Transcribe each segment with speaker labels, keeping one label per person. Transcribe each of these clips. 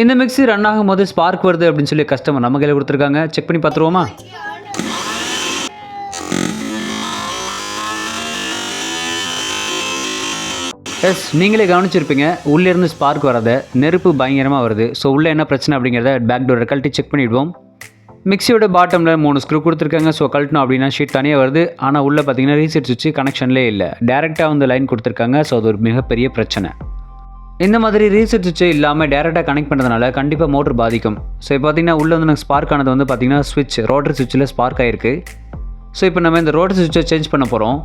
Speaker 1: இந்த mixie run ஆகும்போது spark வருது அப்படின்னு சொல்லி கஸ்டமர் நம்ம கையில் கொடுத்துருக்காங்க. செக் பண்ணி பார்த்துருவோமா? எஸ் நீங்களே கவனிச்சிருப்பீங்க. உள்ளேருந்து ஸ்பார்க் வரத நெருப்பு பயங்கரமாக வருது. ஸோ உள்ளே என்ன பிரச்சனை அப்படிங்கிறத பேக் டோரை கழட்டி செக் பண்ணிவிடுவோம் மிக்ஸியோட பாட்டமில் மூணு ஸ்க்ரூ கொடுத்துருக்காங்க. ஸோ கழட்டணும் அப்படின்னா ஷீட் தனியாக வருது. ஆனால் உள்ளே பார்த்தீங்கன்னா ரீசெட் சுவிட்ச் கனெக்ஷன்லேயே இல்லை. டேரெக்டாக வந்து லைன் கொடுத்துருக்காங்க. ஸோ அது ஒரு மிகப்பெரிய பிரச்சனை. இந்த மாதிரி ரீசெட் சுவிட்சே இல்லாமல் டேரெக்டாக கனெக்ட் பண்ணுறதுனால கண்டிப்பாக மோட்டர் பாதிக்கும். ஸோ இப்போ பார்த்தீங்கன்னா உள்ளே வந்து நாங்கள் ஸ்பார்க் ஆனது வந்து பார்த்தீங்கன்னா ஸ்விட்ச் ரோட்டர் சுவிட்சில் ஸ்பார்க் ஆயிருக்கு. ஸோ இப்போ நம்ம இந்த ரோட்டர் சுவிட்சை சேஞ்ச் பண்ண போகிறோம்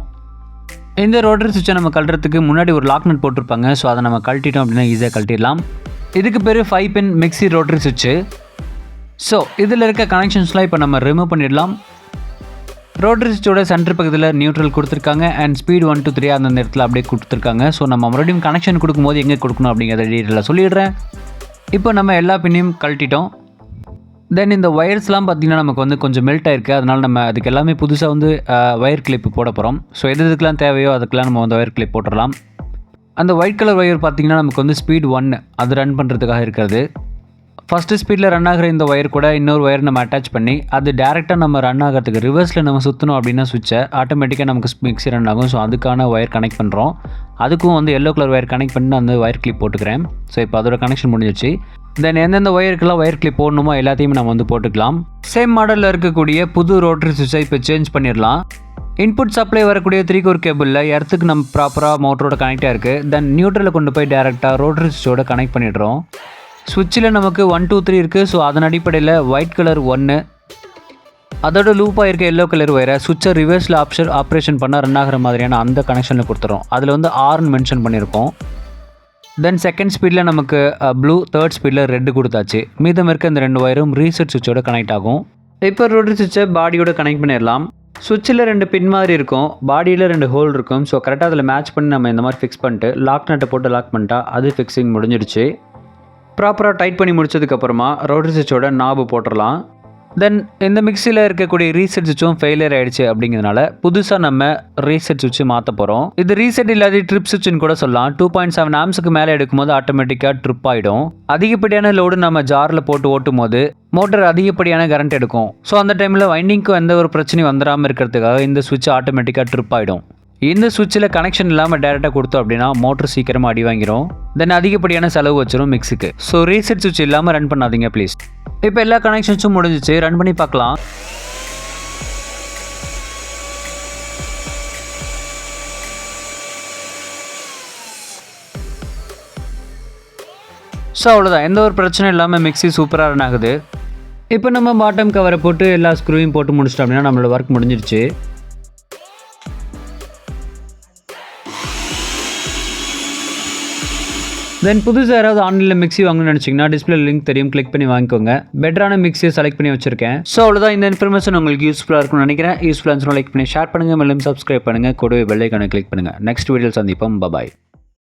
Speaker 1: இந்த ரோட்டர் சுவிட்சை நம்ம கழட்டுறதுக்கு முன்னாடி ஒரு லாக் நட் போட்டிருப்பாங்க. ஸோ அதை நம்ம கழட்டிட்டோம் அப்படின்னா ஈஸியாக கழட்டிடலாம். இதுக்கு பேர் ஃபைவ் பின் மிக்ஸி ரோட்டரி சுவிட்சு ஸோ இதில் இருக்க கனெக்ஷன்ஸ்லாம் இப்போ நம்ம ரிமூவ் பண்ணிடலாம். ரோட்டரி ரிஸ்டோட சென்டர் பக்கத்தில் நியூட்ரல் கொடுத்துருக்காங்க and speed one two three அந்த இடத்துல அப்படியே கொடுத்துருக்காங்க. ஸோ நம்ம மறுபடியும் கனெக்ஷன் கொடுக்கும்போது எங்கே கொடுக்கணும் அப்படிங்கிறத டீட்டெயிலாக சொல்லிடுறேன். இப்போ நம்ம எல்லா பின்னையும் கழட்டிட்டோம். தென் இந்த ஒயர்ஸ்லாம் பார்த்திங்கன்னா நமக்கு வந்து கொஞ்சம் மெல்ட் ஆயிருக்கு. அதனால் நம்ம அதுக்கு எல்லாமே புதுசாக வந்து ஒயர் கிளிப் போட போகிறோம் ஸோ எது எதுக்கெலாம் தேவையோ அதுக்கெலாம் நம்ம வந்து ஒயர் கிளிப் போட்டுடலாம். அந்த ஒயிட் கலர் ஒயர் பார்த்திங்கன்னா நமக்கு வந்து ஸ்பீட் ஒன் அது ரன் பண்ணுறதுக்காக இருக்கிறது. ஃபஸ்ட்டு ஸ்பீடில் ரன் ஆகிற இந்த ஒயர் கூட இன்னொரு ஒயர் நம்ம அட்டாச் பண்ணி அது டேரெக்டாக நம்ம ரன் ஆகிறதுக்கு ரிவர்ஸில் நம்ம சுற்றணும் அப்படின்னா சுவிட்சை ஆட்டோமேட்டிக்காக நமக்கு மிக்ஸி ரன் ஆகும். ஸோ அதுக்கான ஒயர் கனெக்ட் பண்ணுறோம் அதுக்கும் வந்து எல்லோ கலர் ஒயர் கனெக்ட் பண்ணி அந்த ஒயர் கிளிப் போட்டுக்கிறேன். ஸோ இப்போ அதோட கனெக்ஷன் முடிஞ்சிச்சு. தென் எந்தெந்த ஒயருக்கெல்லாம் ஒயர் கிளிப் போடணுமோ எல்லாத்தையும் நம்ம வந்து போட்டுக்கலாம். சேம் மாடலில் இருக்கக்கூடிய புது ரோட்டரி சுவிட்சை இப்போ சேஞ்ச் பண்ணிடலாம். இன்புட் சப்ளை வரக்கூடிய த்ரீ கோர் கேபிளில் எர்த்துக்கு நம்ம ப்ராப்பராக மோட்டரோட கனெக்டாக இருக்குது தென் நியூட்ரலில் கொண்டு போய் டேரெக்டாக ரோட்டரி சுவிட்சோட கனெக்ட் பண்ணிடுறோம். சுவிட்சில் நமக்கு ஒன் டூ த்ரீ இருக்குது ஸோ அதன் அடிப்படையில் ஒயிட் கலர் ஒன்று அதோட லூப்பாக இருக்க எல்லோ கலர் ஒயரை சுவிட்சை ரிவர்ஸில் ஆப்ஷன் ஆப்ரேஷன் பண்ணால் ரன் ஆகிற மாதிரியான அந்த கனெக்ஷனில் கொடுத்துறோம். அதில் வந்து ஆர்னு மென்ஷன் பண்ணியிருக்கோம். தென் செகண்ட் ஸ்பீடில் நமக்கு ப்ளூ தேர்ட் ஸ்பீடில் ரெட்டு கொடுத்தாச்சு. மீதம் இருக்க இந்த ரெண்டு ஒயரும் ரீசெட் சுவிட்சோட கனெக்ட் ஆகும். இப்போ ரோட்டரி சுவிட்சை பாடியோட கனெக்ட் பண்ணிடலாம். சுவிட்சில் ரெண்டு பின் மாதிரி இருக்கும். பாடியில் ரெண்டு ஹோல் இருக்கும். ஸோ கரெக்டாக அதில் மேட்ச் பண்ணி நம்ம இந்த மாதிரி ஃபிக்ஸ் பண்ணிட்டு லாக் நட்டை போட்டு லாக் பண்ணிட்டா அது ஃபிக்ஸிங் முடிஞ்சிடுச்சு. ப்ராப்பராக டைட் பண்ணி முடிச்சதுக்கப்புறமா ரோட்டரி சுவிட்சோட நாபு போட்டுடலாம் தென் இந்த மிக்சியில் இருக்கக்கூடிய ரீசெட் சுவிட்சும் ஃபெயிலியர் ஆகிடுச்சு அப்படிங்கிறதுனால புதுசாக நம்ம ரீசெட் சுவிட்சு மாற்ற போகிறோம் இது ரீசெட் இல்லாத ட்ரிப் சுவிட்சுன்னு கூட சொல்லலாம். டூ பாயிண்ட் செவன் ஆம்ஸுக்கு மேலே எடுக்கும்போது ஆட்டோமேட்டிக்காக ட்ரிப் ஆகிடும் அதிகப்படியான லோடு நம்ம ஜாரில் போட்டு ஓட்டும் போது மோட்டர் அதிகப்படியான கரண்ட் எடுக்கும். ஸோ அந்த டைமில் வைண்டிங்க்கும் எந்த ஒரு பிரச்சனையும் வந்துடாமல் இருக்கிறதுக்காக இந்த சுவிட்ச் ஆட்டோமேட்டிக்காக ட்ரிப் ஆகிடும் இந்த சுவிட்சில் கனெக்ஷன் இல்லாமல் டேரெக்டாக கொடுத்தோம் அப்படின்னா மோட்டர் சீக்கிரமாக அடி வாங்கிரும். தென் அதிகப்படியான செலவு வச்சிரும் மிக்ஸுக்கு ஸோ ரீசெட் சுவிட்ச் இல்லாமல் ரன் பண்ணாதீங்க ப்ளீஸ் இப்போ எல்லா கனெக்ஷன்ஸும் முடிஞ்சிச்சு. ரன் பண்ணி பார்க்கலாம். ஸோ அவ்வளோதான் எந்த ஒரு பிரச்சனையும் இல்லாமல் மிக்ஸி சூப்பராக ரன் ஆகுது. இப்போ நம்ம பாட்டம் கவரை போட்டு எல்லா ஸ்க்ரூவையும் போட்டு முடிச்சிட்டோம் அப்படின்னா நம்மளோட ஒர்க் முடிஞ்சிருச்சு. தென் புதுசாக யாராவது ஆன்லைனில் மிக்ஸி வாங்கணும்னு நினச்சிங்கன்னா டிஸ்பிளே லிங்க் தெரியும். கிளிக் பண்ணி வாங்கிக்கோங்க. பெட்டரான மிக்ஸியை செலக்ட் பண்ணி வச்சிருக்கேன். ஸோ அவ்வளோதான் இந்த இன்ஃபர்மேஷன் உங்களுக்கு யூஸ்ஃபுல்லாக இருக்கும்னு நினைக்கிறேன். யூஸ்ஃபுல்லாக லைக் பண்ணி ஷேர் பண்ணுங்கள் மேலும் சப்ஸ்கிரைப் பண்ணுங்கள் கூடவே பெல்லைக்கான கிளிக் பண்ணுங்கள் நெக்ஸ்ட் வீடியோ சந்திப்போம். பபாய்